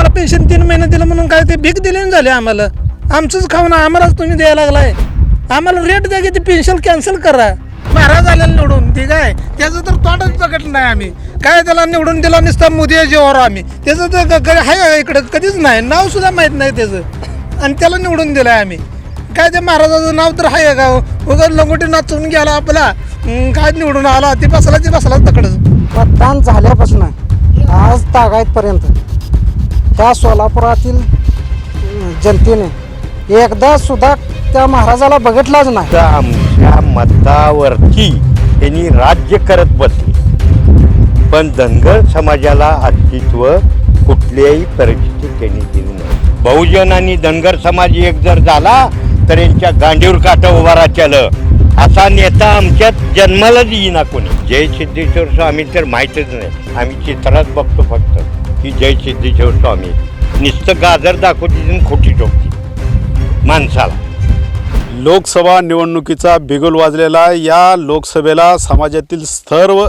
आम्हाला पेन्शन तीन महिने दिलं म्हणून काय ते भीक दिली झाले आम्हाला. आमचंच खाऊन आम्हालाच तुम्ही द्यायला लागलाय. आम्हाला रेट द्या की ती पेन्शन कॅन्सल करा. महाराज आलेला निवडून ठीक आहे? त्याचं तर तोंडच प्रकट नाही आम्ही. काय त्याला निवडून दिला नुसतं मोदी जेव्हा आम्ही. त्याचं तर आहे इकडं कधीच नाही. नाव सुद्धा माहीत नाही त्याचं. आणि त्याला निवडून दिलं आहे आम्ही. काय त्या महाराजाचं नाव तर आहे का? उगाच लंगोटी नाचून गेला आपला. काय निवडून आला? ती बसला ती बसला तकडच मतदान झाल्यापासून आज तागायतपर्यंत त्या सोलापुरातील जनतेने एकदा सुद्धा त्या महाराजाला बघितलाच नाही. तर आमच्या मतावरती त्यांनी राज्य करत बसले. पण धनगर समाजाला अस्तित्व कुठल्याही परिस्थितीत त्यांनी दिली नाही. बहुजन आणि धनगर समाज एक जर झाला तर यांच्या गांडीवर काटा उभा राहत्यालं. असा नेता आमच्यात जन्मालाच येईना कोणी. जय सिद्धेश्वर स्वामी तर माहीतच नाही. आम्ही चित्रात बघतो फक्त. की जय सिद्धेश्वर स्वामी. नुसतं गाजर दाखवते खोटी टोकते माणसाला. लोकसभा निवडणुकीचा बिगुल वाजलेला या लोकसभेला समाजातील सर्व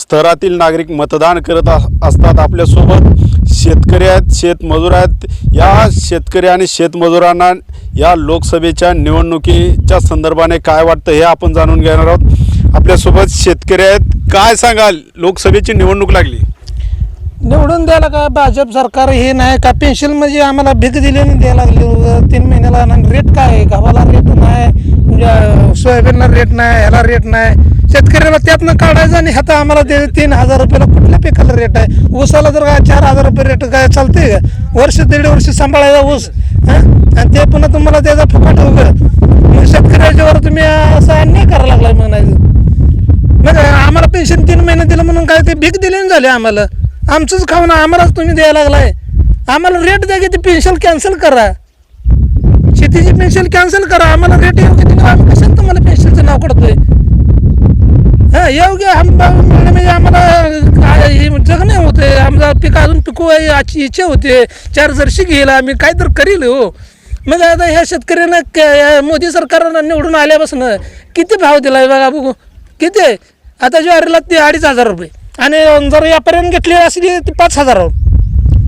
स्तरातील नागरिक मतदान करत असतात आपल्यासोबत. शेतकरी आहेत शेतमजूर आहेत. या शेतकरी आणि शेतमजुरांना या लोकसभेच्या निवडणुकीच्या संदर्भाने काय वाटतं हे आपण जाणून घेणार आहोत. आपल्यासोबत शेतकरी आहेत. काय सांगाल? लोकसभेची निवडणूक लागली. निवडून द्यायला का भाजप सरकार हे नाही का? पेन्शन म्हणजे आम्हाला भीक दिली आणि द्यायला लागली. तीन महिन्याला आणि रेट काय आहे? गव्हाला रेट नाही म्हणजे, सोयाबीनला रेट नाही ह्याला रेट नाही. शेतकऱ्याला त्यातनं काढायचं आणि आता आम्हाला ते तीन हजार रुपयाला कुठल्या पिकाला रेट आहे? ऊसाला जर काय चार हजार रुपये रेट काय चालते का? वर्ष दीड वर्ष सांभाळायचा ऊस आणि ते पुन्हा तुम्हाला त्याचा फुकट उगं मग शेतकऱ्याच्यावर तुम्ही असं अन्याय करायला लागलाय म्हणायचं. मग आम्हाला पेन्शन तीन महिने दिलं म्हणून काय ते भीक दिली नाही झाली आम्हाला? आमचंच खाऊन आम्हालाच तुम्ही द्यायला लागलाय. आम्हाला रेट द्या की ती पेन्शन कॅन्सल करा. शेतीची पेन्शन कॅन्सल करा. आम्हाला रेट योग्य दिला आम्ही कशाला तुम्हाला पेन्शनचं नाव काढतोय हा योग्य हमी म्हणजे आम्हाला काय हे जगणे होते आमचा पिक अजून पिकू आहे याची इच्छा होते. चार जर्शी घेईल आम्ही. काय तर करील हो. मग आता ह्या शेतकऱ्यांना या मोदी सरकारनं निवडून आल्यापासून किती भाव दिला आहे बघा बघू. किती आहे? आता ज्वारीला ते अडीच हजार रुपये. आणि जर यापर्यंत घेतली असली ती पाच हजार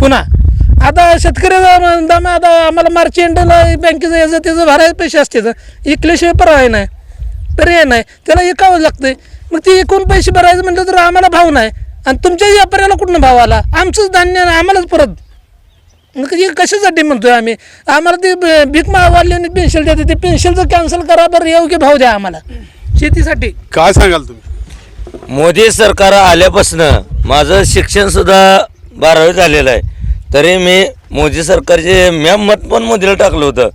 पुन्हा. आता शेतकरी दम आता आम्हाला मार्च एंडला बँकेचं याचं त्याचं भरायला पैसे असते तर इकल्याशिवाय पर्याय नाही. पर्याय नाही. त्याला एकावं लागते मग ते एकूण पैसे भरायचं म्हटलं तर आम्हाला भाव नाही. आणि तुमच्या व्यापाऱ्याला कुठनं भाव आला? आमचंच धान्य आम्हालाच परत. मग हे कशासाठी म्हणतोय आम्ही? आम्हाला ते भीक मा वाढली आणि देते. ते पेन्शिलचं कॅन्सल करा बरं योग्य भाव द्या आम्हाला. शेतीसाठी. काय सांगाल तुम्ही? मोदी सरकार आल्यापासनं माझं शिक्षणसुद्धा बारावी झालेलं आहे. तरी मी मोदी सरकारचे म्या मत पण मोदीला टाकलं होतं.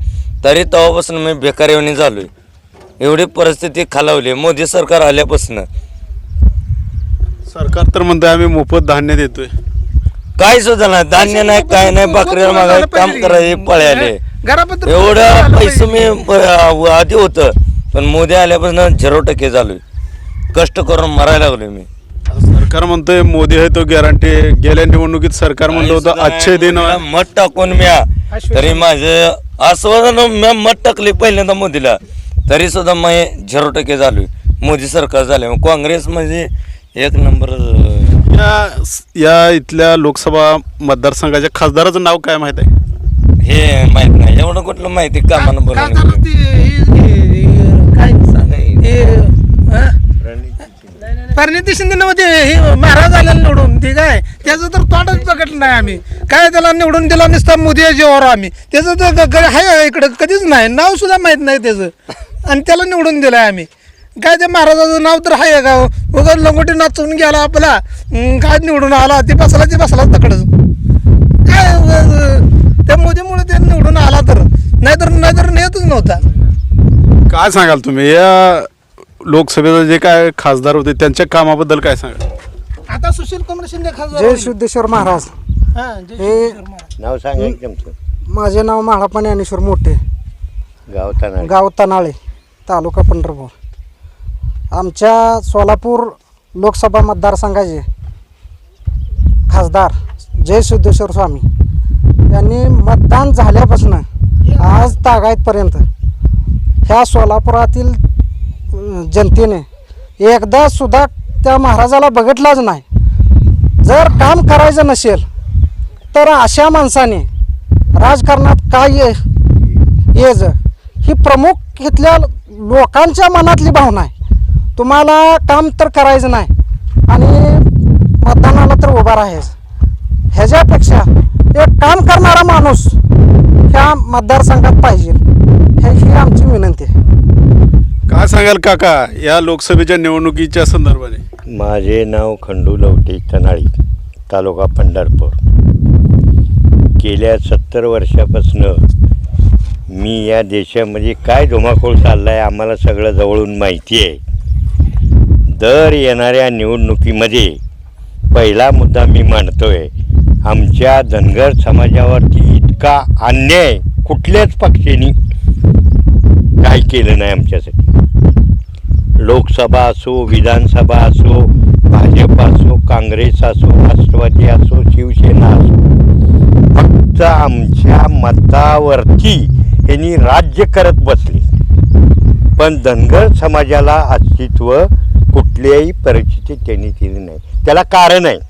तरी तेव्हापासून मी बेकार येऊन झालो आहे एवढी परिस्थिती खालावली. मोदी सरकार आल्यापासनं. सरकार तर म्हणतंय आम्ही मोफत धान्य देतोय. काय सुद्धा नाही. धान्य नाही काय नाही बकऱ्या मागाय काम करायचे पळाले. एवढं पैसे मी आधी होतं. पण मोदी आल्यापासून झिरो टक्के झालोय. कष्ट करून मरायला लागलोय मी. सरकार म्हणतंय मोदी आहे तो गॅरंटी गेल्या निवडणुकीत सरकार म्हणलं होतं अच्छे दिन मत टाकून म्या तरी माझं आश्वासन म्या मत टाकले पहिल्यांदा मोदीला. तरी सुद्धा मी झिरो टक्के झालोय. मोदी सरकार झाले काँग्रेस म्हणजे एक नंबर या या इथल्या लोकसभा मतदारसंघाच्या खासदाराचं नाव काय माहीत आहे? हे माहीत नाही. एवढं कुठलं माहिती कामानं काय बोलावलं परिणिती शिंदे नव्हते म्हणजे हे महाराज आलेला निवडून ठीक आहे? त्याचं तर तोंडच बघितलं नाही आम्ही. काय त्याला निवडून दिला नुसता मोदी जेव्हा आम्ही. त्याचं तर ग- आहे इकडं कधीच नाही. नाव सुद्धा माहीत नाही त्याचं. आणि त्याला निवडून दिलं आहे आम्ही. काय त्या महाराजाचं नाव तर आहे का उगाच लंगोटी नाचून गेला आपला. काय निवडून आला? ते बसला ते बसला तकडच काय त्या मोदीमुळे ते निवडून आला तर. नाहीतर नाहीतर नेतच नव्हता. काय सांगाल तुम्ही? या लोकसभेचे जे काय खासदार होते त्यांच्या कामाबद्दल काय सांगाल आता सुशील कुमार शिंदे खासदार जय होईल. सिद्धेश्वर महाराज. हा, जय हे सिद्धेश्वर महाराज. नाव सांगा की तुमचं माझे नाव म्हाळापा ज्ञानेश्वर मोठे. गाव ताना गाव तनाळे तालुका पंढरपूर. आमच्या सोलापूर लोकसभा मतदारसंघाचे खासदार जय सिद्धेश्वर स्वामी यांनी मतदान झाल्यापासून आज तागायतपर्यंत ह्या सोलापुरातील जनतेने. एकदा सुद्धा त्या महाराजाला बघितलाच नाही. जर काम करायचं नसेल तर अशा माणसाने राजकारणात काय ये येज? ही प्रमुख इथल्या लोकांच्या मनातली भावना आहे. तुम्हाला काम तर करायचं नाही आणि मतदानाला तर उभा राहायच. ह्याच्यापेक्षा एक काम करणारा माणूस ह्या मतदारसंघात पाहिजे. ह्याची ही आमची विनंती आहे. काय सांगाल काका या लोकसभेच्या निवडणुकीच्या संदर्भाने? माझे नाव खंडू लवटे तनाळी तालुका पंढरपूर. गेल्या सत्तर वर्षापासनं मी या देशामध्ये काय धुमाकूळ चालला आहे आम्हाला सगळं जवळून माहिती आहे. दर येणाऱ्या निवडणुकीमध्ये पहिला मुद्दा मी मांडतोय आमच्या धनगर समाजावरती इतका अन्याय कुठल्याच पक्षाने काय केलं नाही आमच्यासाठी. लोकसभा असो विधानसभा असो भाजप असो काँग्रेस असो राष्ट्रवादी असो शिवसेना असो फक्त आमच्या मतावरती यांनी राज्य करत बसले. पण धनगर समाजाला अस्तित्व कुठल्याही परिस्थितीत त्यांनी दिली नाही. त्याला कारण आहे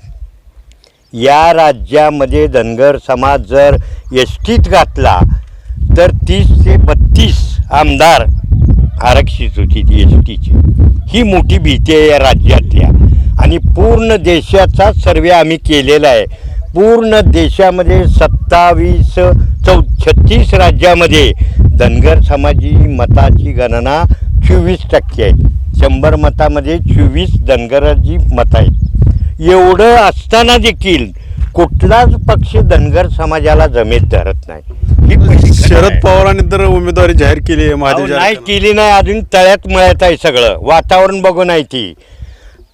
या राज्यामध्ये धनगर समाज जर एस टीत घातला तर तीस ते बत्तीस आमदार आरक्षित होती ती एस टीची ही मोठी भीती आहे या राज्यातल्या. आणि पूर्ण देशाचा सर्वे आम्ही केलेला आहे. पूर्ण देशामध्ये सत्तावीस चौ छत्तीस राज्यामध्ये धनगर समाजी मताची गणना चोवीस टक्के आहे. शंभर मतामध्ये चोवीस धनगराची मतं आहेत. एवढं असताना देखील कुठलाच पक्ष धनगर समाजाला जमेत धरत नाही. ही शरद आहे. पवारांनी तर उमेदवारी जाहीर केली आहे अहो, महादेव नाही. केली नाही अजून तळ्यात मळ्यात आहे सगळं वातावरण बघून आहे ती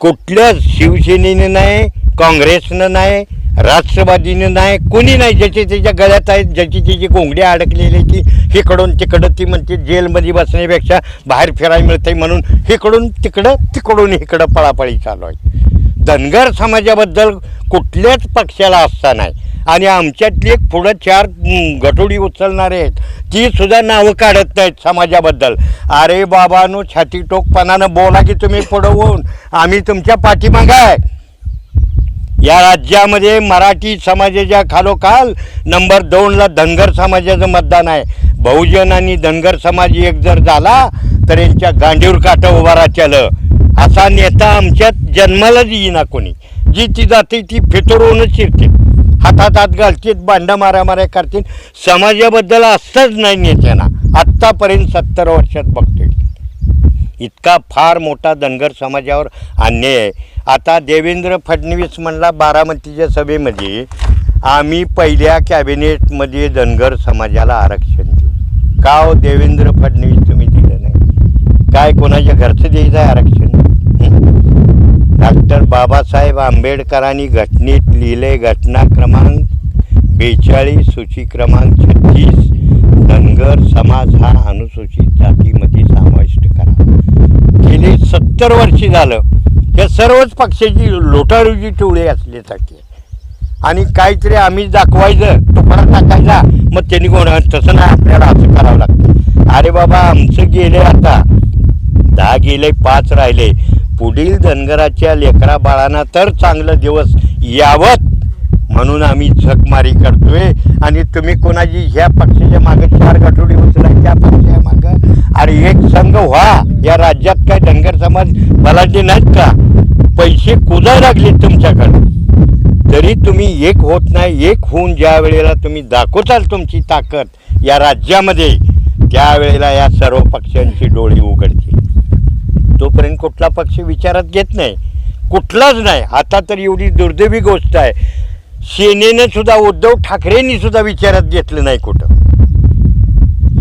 कुठल्याच शिवसेनेनं नाही काँग्रेसनं नाही राष्ट्रवादीनं नाही कोणी नाही ज्याचे त्याच्या गळ्यात आहेत ज्याची त्याची कोंबडी अडकलेली की इकडून तिकडं ती म्हणते जेलमध्ये बसण्यापेक्षा बाहेर फिरायला मिळते म्हणून इकडून तिकडं तिकडून इकडं पळापळी चालू आहे धनगर समाजाबद्दल कुठल्याच पक्षाला असता नाही आणि आमच्यातली एक पुढं चार गटोडी उचलणारे आहेत. ती सुद्धा नावं काढत नाहीत समाजाबद्दल. अरे बाबानो छाती टोकपणानं बोला की तुम्ही पुढं होऊन. आम्ही तुमच्या पाठीमागं आहे. या राज्यामध्ये मराठी समाजाच्या खालोखाल नंबर दोनला धनगर समाजाचं मतदान आहे. बहुजन आणि धनगर समाज एक जर झाला तर यांच्या गांडीवर काटा उभा राहत्यालं असा नेता आमच्यात जन्मालाच येईना कोणी. जी ती जाते ती फितरवूनच शिरते. हातात हात घालतील भांडा मारामाऱ्या करतील. समाजाबद्दल असंच नाही नेत्यांना आत्तापर्यंत सत्तर वर्षात बघतोय. इतका फार मोठा धनगर समाजावर अन्याय आहे. आता देवेंद्र फडणवीस म्हणला बारामतीच्या सभेमध्ये आम्ही पहिल्या कॅबिनेटमध्ये धनगर समाजाला आरक्षण देऊ. का हो देवेंद्र फडणवीस तुम्ही दिलं नाही? काय कोणाच्या घरचं द्यायचं आहे आरक्षण? डॉक्टर बाबासाहेब आंबेडकरांनी घटनेत लिहिले घटना क्रमांक बेचाळीस सूची क्रमांक छत्तीस. धनगर समाज हा अनुसूचित जातीमध्ये समाविष्ट करा. गेली सत्तर वर्षी झालं. या सर्वच पक्षाची लोटाळूची टोळी असले सारखे. आणि काहीतरी आम्ही दाखवायचं तुकडा टाकायचा मग त्यांनी कोण तसं नाही आपल्याला असं करावं लागतं. अरे बाबा आमचं गेले आता. दहा गेले पाच राहिले. पुढील धनगराच्या लेकरा बाळांना तर चांगलं दिवस यावत म्हणून आम्ही झकमारी करतोय. आणि तुम्ही कोणाची ह्या पक्षाच्या मागे चार गठोडी उचला त्या पक्षाच्या मागं. अरे एक संघ व्हा. या राज्यात काय धनगर समाज बलाढ्य नाहीत का? पैसे कुजायला लागले तुमच्याकडे. तरी तुम्ही एक होत नाही एक होऊन ज्या वेळेला तुम्ही दाखवताल तुमची ताकद या राज्यामध्ये त्यावेळेला या सर्व पक्षांची डोळी उघडतील. तोपर्यंत कुठला पक्ष विचारात घेत नाही कुठलाच नाही आता तर एवढी दुर्दैवी गोष्ट आहे. सेनेनं सुद्धा उद्धव ठाकरेंनी सुद्धा विचारात घेतलं नाही कुठं.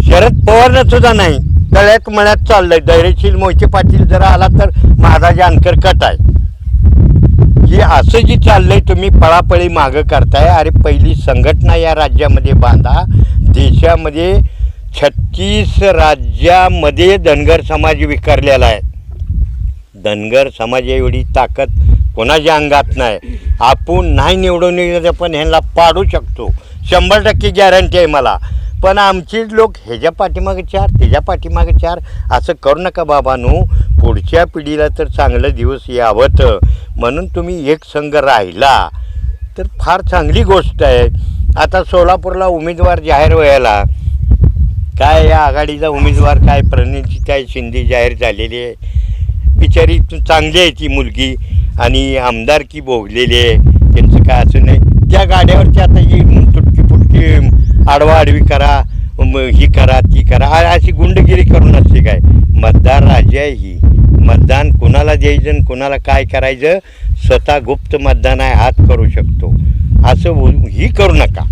शरद पवारनं सुद्धा नाही. तळ्यात मळ्यात चाललंय. धैर्यशील मोहिते पाटील जरा आला तर माझा जानकर कट आहे. की असं जी चाललंय तुम्ही पळापळी मागं करताय. अरे पहिली संघटना या राज्यामध्ये बांधा. देशामध्ये छत्तीस राज्यामध्ये धनगर समाज विखरलेला आहे. धनगर समाज एवढी ताकद कोणाच्या अंगात नाही. आपण नाही निवडून येण्याचं पण ह्यांना पाडू शकतो. शंभर टक्के गॅरंटी आहे मला. पण आमचे लोक ह्याच्या पाठीमागे चार त्याच्या पाठीमागे चार असं करू नका बाबानू. पुढच्या पिढीला तर चांगलं दिवस यावं म्हणून तुम्ही एक संघ राहिला. तर फार चांगली गोष्ट आहे. आता सोलापूरला उमेदवार जाहीर व्हायला. काय या आघाडीचा उमेदवार काय प्रणिती काय शिंदे जाहीर झालेली आहे. बिचारी तू चांगली आहे ती मुलगी आणि आमदारकी भोगलेली आहे त्यांचं काय असं नाही. त्या गाड्यावरती आता ही तुटकी फुटकी आडवाआडवी करा ही करा ती करा. अशी गुंडगिरी करून असते काय? मतदार राजा आहे ही. मतदान कुणाला द्यायचं आणि कुणाला काय करायचं? स्वतः गुप्त मतदान आहे हात करू शकतो. असं ही करू नका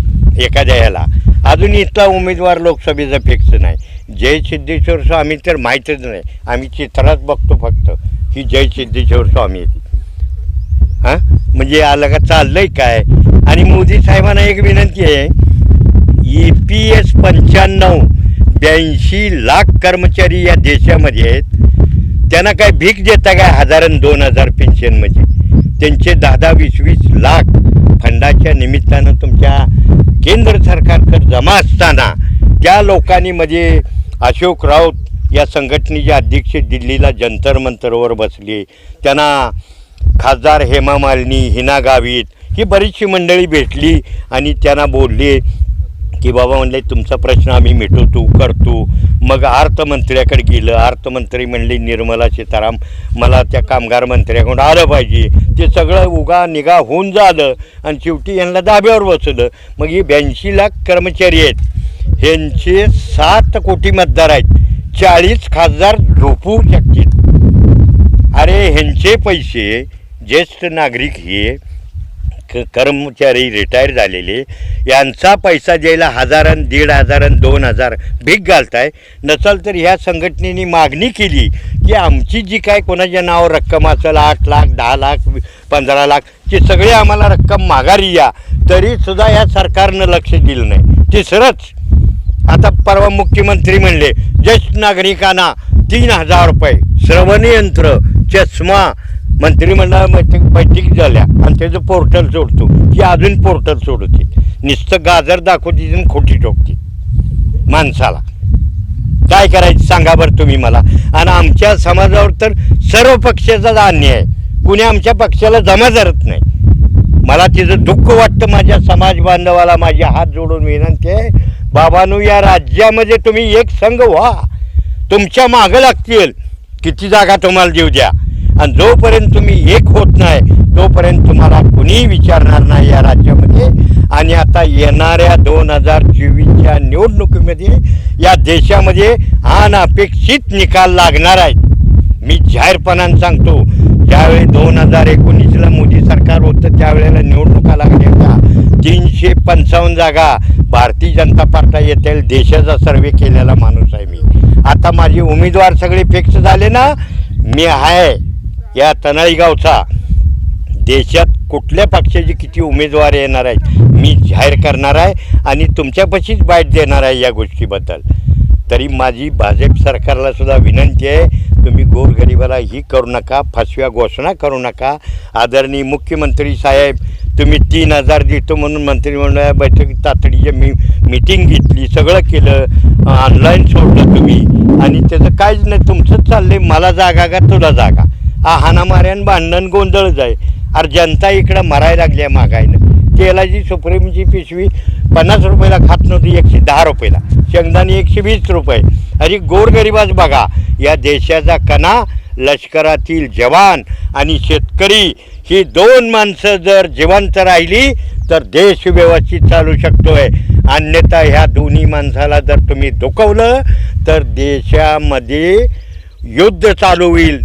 एखाद्या याला अजून इथला उमेदवार लोकसभेचा फिक्स नाही. जय सिद्धेश्वर स्वामी तर माहीतच नाही. आम्ही चित्रात बघतो फक्त ही जय सिद्धेश्वर स्वामी. आहे हां? म्हणजे आलं का चाललंय काय? आणि मोदी साहेबांना एक विनंती आहे ई पी एस पंच्याण्णव ब्याऐंशी लाख कर्मचारी या देशामध्ये आहेत. त्यांना काय भीक देता काय? हजारन दोन हजार पेन्शन म्हणजे त्यांचे दहा दहा वीस वीस लाख फंडाच्या निमित्तानं तुमच्या केंद्र सरकारकडे जमा असताना त्या लोकांनी मध्ये अशोक राऊत या संघटनेचे अध्यक्ष दिल्लीला जंतर मंतरवर बसले त्यांना खासदार हेमा मालिनी हिना गावित ही बरीचशी मंडळी भेटली आणि त्यांना बोलले की बाबा म्हणले तुमचा प्रश्न आम्ही मिटवतो करतो. मग अर्थमंत्र्याकडे गेलं. अर्थमंत्री म्हणले निर्मला सीताराम मला त्या कामगार मंत्र्याकडून आलं पाहिजे. ते सगळं उगा निगा होऊन झालं आणि शेवटी यांना दाब्यावर बसवलं. मग ही ब्याऐंशी लाख कर्मचारी आहेत. ह्यांचे सात कोटी मतदार आहेत. चाळीस खासदार झोपू शकतील. अरे ह्यांचे पैसे ज्येष्ठ नागरिक हे क कर्मचारी रिटायर झालेले यांचा पैसा द्यायला हजारान दीड हजारान दोन हजार भीक घालताय नसल तर ह्या संघटनेने मागणी केली की आमची जी काय कोणाच्या नावावर रक्कम असेल आठ लाख दहा लाख पंधरा लाख ती सगळी आम्हाला रक्कम माघारी या. तरीसुद्धा या सरकारनं लक्ष दिलं नाही. तिसरंच आता परवा मुख्यमंत्री म्हणले ज्येष्ठ नागरिकांना तीन हजार रुपये श्रवणयंत्र चष्मा मंत्रिमंडळ बैठक बैठक झाल्या. आणि त्याचं पोर्टल सोडतो. की अजून पोर्टल सोडते. नुसतं गाजर दाखवते आणि खोटी ठोकते. माणसाला. काय करायचं सांगा बरं तुम्ही मला. आणि आमच्या समाजावर तर सर्व पक्षाचाच अन्याय आहे. कुणी आमच्या पक्षाला जमा धरत नाही. मला तिचं दुःख वाटतं माझ्या समाज बांधवाला माझे हात जोडून विनंती आहे. बाबानू या राज्यामध्ये तुम्ही एक संघ व्हा. तुमच्या मागं लागतील. किती जागा तुम्हाला देऊ द्या. आणि जोपर्यंत तुम्ही एक होत नाही तोपर्यंत तुम्हाला कुणीही विचारणार नाही या राज्यामध्ये. आणि आता येणाऱ्या दोन हजार चोवीसच्या निवडणुकीमध्ये या देशामध्ये अनपेक्षित निकाल लागणार आहेत. मी जाहीरपणानं सांगतो ज्यावेळी दोन हजार एकोणीसला मोदी सरकार होतं त्यावेळेला निवडणुका लागल्या होत्या. तीनशे पंचावन्न जागा भारतीय जनता पार्टी येथील देशाचा सर्वे केलेला माणूस आहे मी. आता माझे उमेदवार सगळे फिक्स झाले ना? मी आहे. या तनाळी गावचा देशात कुठल्या पक्षाचे किती उमेदवार येणार आहेत मी जाहीर करणार आहे आणि तुमच्यापाशीच बाईट देणार आहे या गोष्टीबद्दल. तरी माझी भाजप सरकारला सुद्धा विनंती आहे तुम्ही गोरगरिबाला ही करू नका फसव्या घोषणा करू नका. आदरणीय मुख्यमंत्री साहेब तुम्ही तीन हजार देतो म्हणून मंत्रिमंडळ बैठक तातडीची मी मिटिंग घेतली सगळं केलं ऑनलाईन सोडलं तुम्ही. आणि त्याचं काहीच नाही तुमचंच आहे मला जागा का तुला जागा? हा हाणामाऱ्यान भांडण गोंधळच आहे अरे जनता इकडं मरायला लागली आहे महागाईनं तेलाची सुप्रीमची पिशवी पन्नास रुपयाला खात नव्हती एकशे दहा रुपयाला. शेंगदाणे एकशे वीस रुपये. अरे गोरगरिबाच बघा या देशाचा कणा लष्करातील जवान आणि शेतकरी ही दोन माणसं जर जिवंत राहिली तर देश व्यवस्थित चालू शकतोय. अन्यथा ह्या दोन्ही माणसाला जर तुम्ही दुखवलं तर देशामध्ये युद्ध चालू होईल.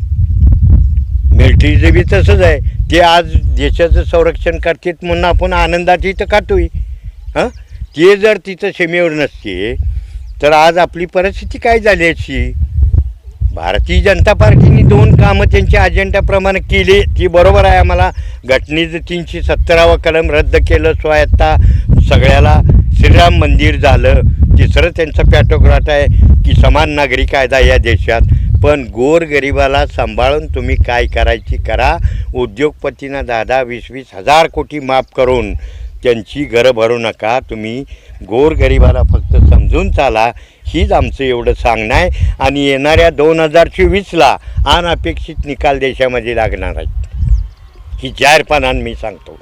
मिलिटरीचं बी तसंच आहे. ते आज देशाचं संरक्षण करतात म्हणून आपण आनंदाची इथं काटोय हां? ते जर तिथं सीमेवर नसते तर आज आपली परिस्थिती काय झाली अशी भारतीय जनता पार्टीने दोन कामं त्यांच्या अजेंड्याप्रमाणे केली. ती बरोबर आहे आम्हाला. घटनेचं तीनशे सत्तरावं कलम रद्द केलं. स्वायत्ता सगळ्याला श्रीराम मंदिर झालं. तिसरं त्यांचं पॅटोग्राट आहे की समान नागरी कायदा या देशात. पण गोरगरिबाला सांभाळून तुम्ही काय करायची करा. उद्योगपतींना दहा दहा वीस वीस हजार कोटी माफ करून त्यांची घरं भरू नका. तुम्ही गोरगरिबाला फक्त समजून चाला. हीच आमचं एवढं सांगणं आहे. आणि येणाऱ्या दोन हजार चोवीसला अनपेक्षित निकाल देशामध्ये लागणार आहेत. ही जाहीरपणानं मी सांगतो.